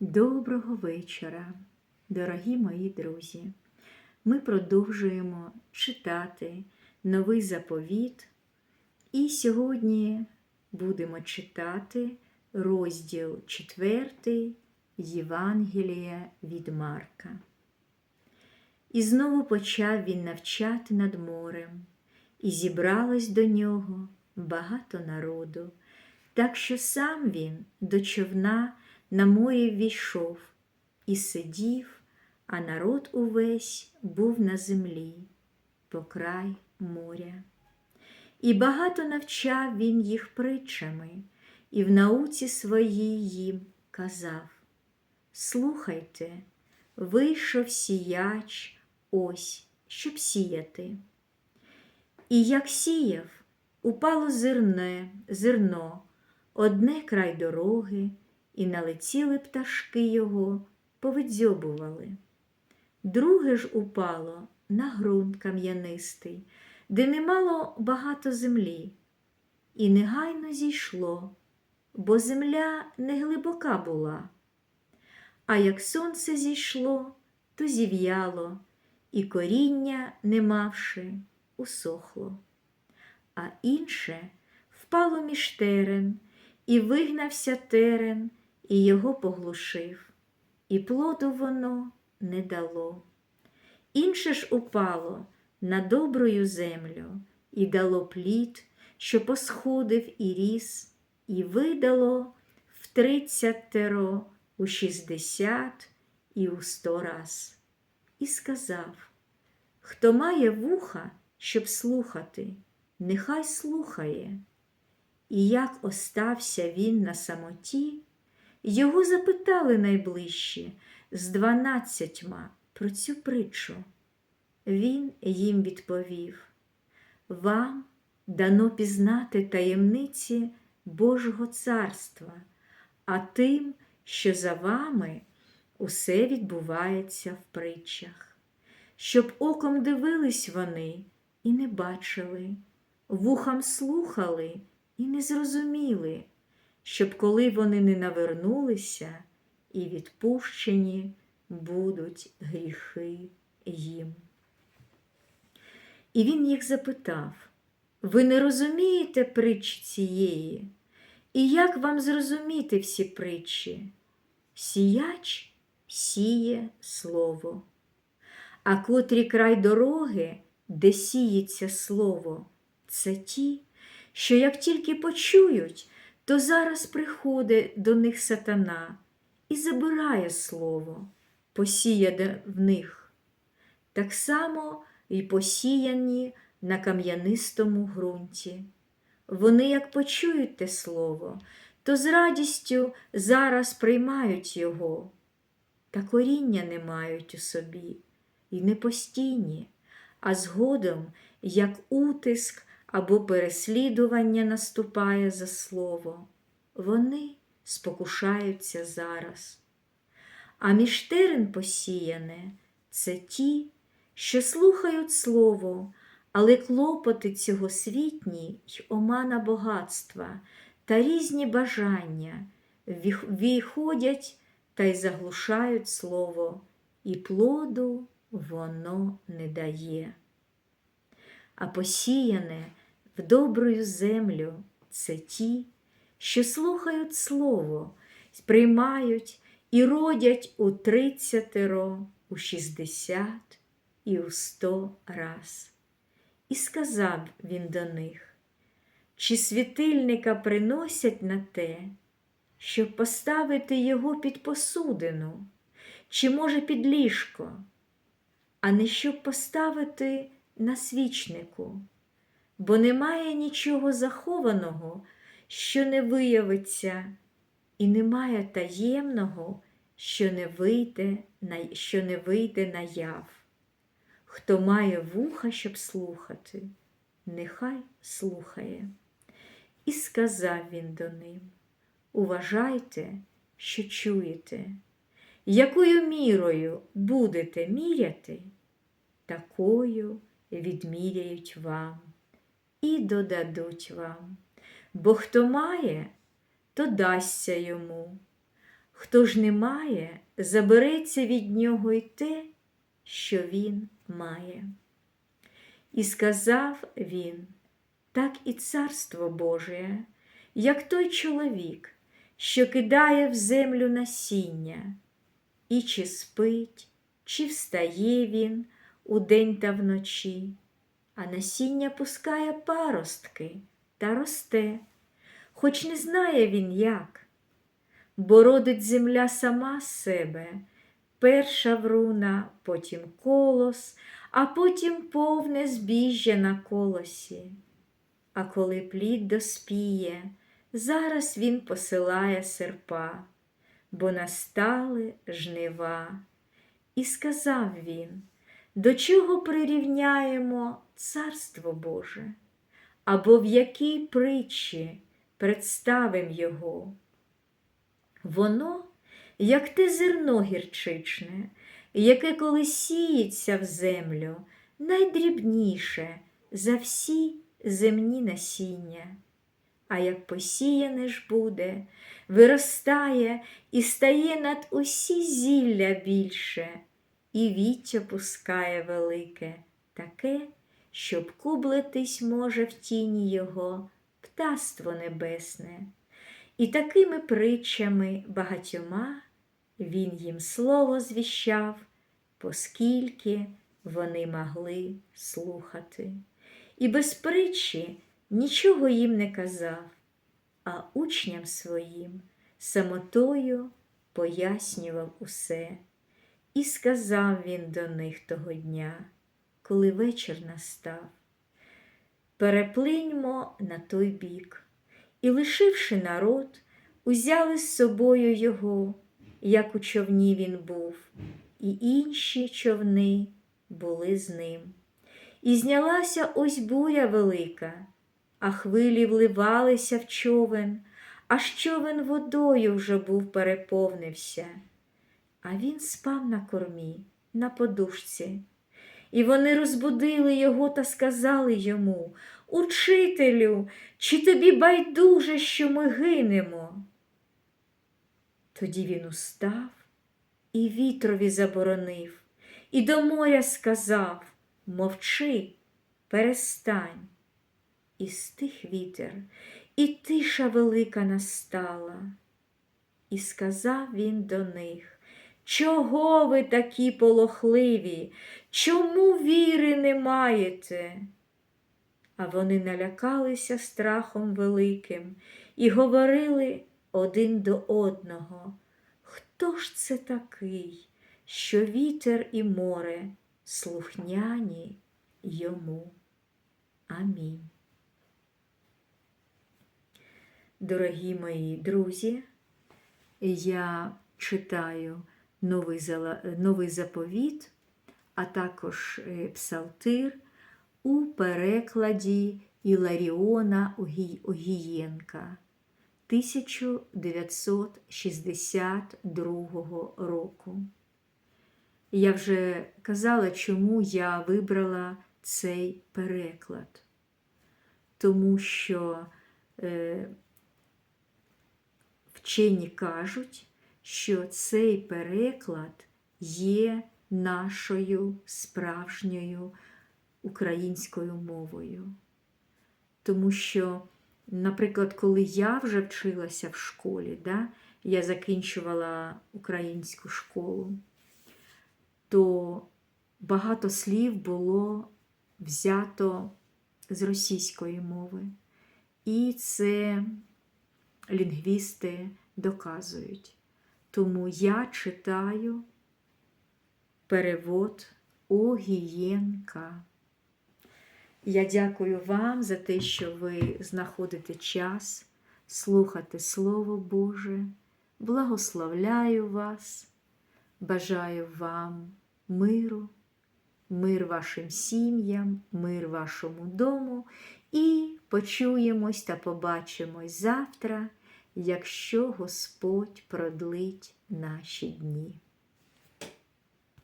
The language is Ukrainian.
Доброго вечора, дорогі мої друзі. Ми продовжуємо читати новий заповіт, і сьогодні будемо читати розділ 4 Євангелія від Марка. І знову почав він навчати над морем, і зібралось до нього багато народу, так що сам він до човна на морі ввійшов і сидів, а народ увесь був на землі, по край моря. І багато навчав він їх притчами, і в науці своїй їм казав: Слухайте, вийшов сіяч ось, щоб сіяти. І як сіяв, упало зерне, зерно, одне край дороги, і налетіли пташки його, повидзьобували. Друге ж упало на ґрунт кам'янистий, де немало багато землі, і негайно зійшло, бо земля не глибока була. А як сонце зійшло, то зів'яло, і коріння, не мавши, усохло. А інше впало між терен, і вигнався терен, і його поглушив, і плоду воно не дало. Інше ж упало на добрую землю і дало плід, що посходив і ріс, і видало в тридцять теро, у шістдесят і у сто раз. І сказав: Хто має вуха, щоб слухати, нехай слухає. І як остався він на самоті, його запитали найближчі з дванадцятьма про цю притчу. Він їм відповів: Вам дано пізнати таємниці Божого царства, а тим, що за вами усе відбувається в притчах, щоб оком дивились вони і не бачили, вухам слухали і не зрозуміли щоб коли вони не навернулися і відпущені будуть гріхи їм. І він їх запитав: ви не розумієте притч цієї? І як вам зрозуміти всі притчі? Сіяч сіє слово, а котрі край дороги, де сіється слово, це ті, що як тільки почують, то зараз приходить до них сатана і забирає слово, посіяне в них. Так само й посіяні на кам'янистому ґрунті. Вони, як почують те слово, то з радістю зараз приймають його, та коріння не мають у собі, і не постійні, а згодом, як утиск або переслідування наступає за слово, вони спокушаються зараз. А між терен посіяне це ті, що слухають слово, але клопоти цього світні й омана багатства та різні бажання виходять та й заглушають слово, і плоду воно не дає. А посіяне в добрую землю. Це ті, що слухають слово, сприймають і родять у тридцятеро, у шістдесят і у сто раз. І сказав він до них, чи світильника приносять на те, щоб поставити його під посудину, чи, може, під ліжко, а не щоб поставити на свічнику бо немає нічого захованого, що не виявиться, і немає таємного, що не вийде що не вийде наяв. Хто має вуха, щоб слухати, нехай слухає. І сказав він до ним: Уважайте, що чуєте, якою мірою будете міряти, такою відміряють вам і додадуть вам. Бо хто має, то дасться йому, Хто ж не має, забереться від нього й те, що він має. І сказав він, так і царство Боже, як той чоловік, що кидає в землю насіння, і чи спить, чи встає він удень та вночі, а насіння пускає паростки та росте, хоч не знає він як, бо родить земля сама себе, перша вруна, потім колос, а потім повне збіжжя на колосі. А коли плід доспіє, зараз він посилає серпа, бо настали жнива. І сказав він, до чого прирівняємо Царство Боже, або в якій притчі представим його. Воно, як те зерно гірчичне, яке коли сіється в землю, найдрібніше за всі земні насіння. А як посіяне ж буде, виростає і стає над усі зілля більше, і віття пускає велике, таке, щоб кублитись може в тіні його птаство небесне. І такими притчами багатьома він їм слово звіщав, поскільки вони могли слухати. І без притчі нічого їм не казав, а учням своїм самотою пояснював усе. І сказав він до них того дня, коли вечір настав. Переплиньмо на той бік, і, лишивши народ, узяли з собою його, як у човні він був, і інші човни були з ним. І знялася ось буря велика, а хвилі вливалися в човен, аж човен водою вже був переповнився. А він спав на кормі, на подушці. І вони розбудили його та сказали йому Учителю, чи тобі байдуже, що ми гинемо? Тоді він устав і вітрові заборонив, і до моря сказав Мовчи, перестань. І стих вітер, і тиша велика настала. І сказав він до них Чого ви такі полохливі? Чому віри не маєте? А вони налякалися страхом великим і говорили один до одного. Хто ж це такий, що вітер і море слухняні йому? Амінь. Дорогі мої друзі, я читаю новий, заповіт, а також е, псалтир у перекладі Іларіона Огієнка 1962 року. Я вже казала, чому я вибрала цей переклад. Тому що е, вчені кажуть, що цей переклад є нашою справжньою українською мовою. Тому що, наприклад, коли я вже вчилася в школі, да, я закінчувала українську школу, то багато слів було взято з російської мови. І це лінгвісти доказують. Тому я читаю перевод Огієнка. Я дякую вам за те, що ви знаходите час слухати Слово Боже. Благословляю вас, бажаю вам миру, мир вашим сім'ям, мир вашому дому і почуємось та побачимось завтра, якщо Господь продлить наші дні.